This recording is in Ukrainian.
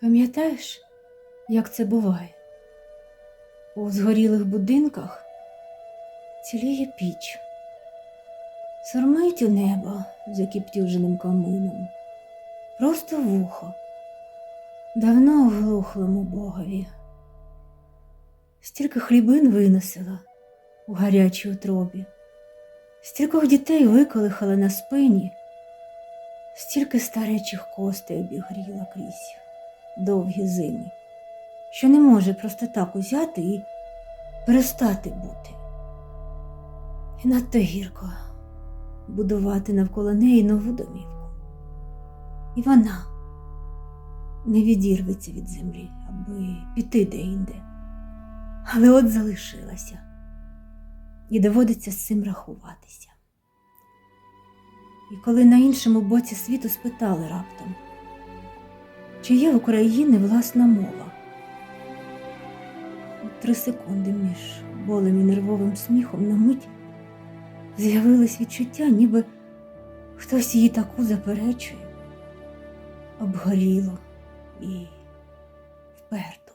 Пам'ятаєш, як це буває? У згорілих будинках ціліє піч, сормить у небо закіптюженим камином, просто вухо, давно оглухлому богові. Стільки хлібин виносила у гарячій утробі, стількох дітей виколихала на спині, стільки старечих костей обігріла крізь довгі зими, що не може просто так узяти і перестати бути. І надто гірко будувати навколо неї нову домівку. І вона не відірветься від землі, аби піти де-інде. Але от залишилася, і доводиться з цим рахуватися. І коли на іншому боці світу спитали раптом, чи є в Україні власна мова? У Три секунди між болем і нервовим сміхом на мить з'явилось відчуття, ніби хтось її таку заперечує, обгоріло і вперто.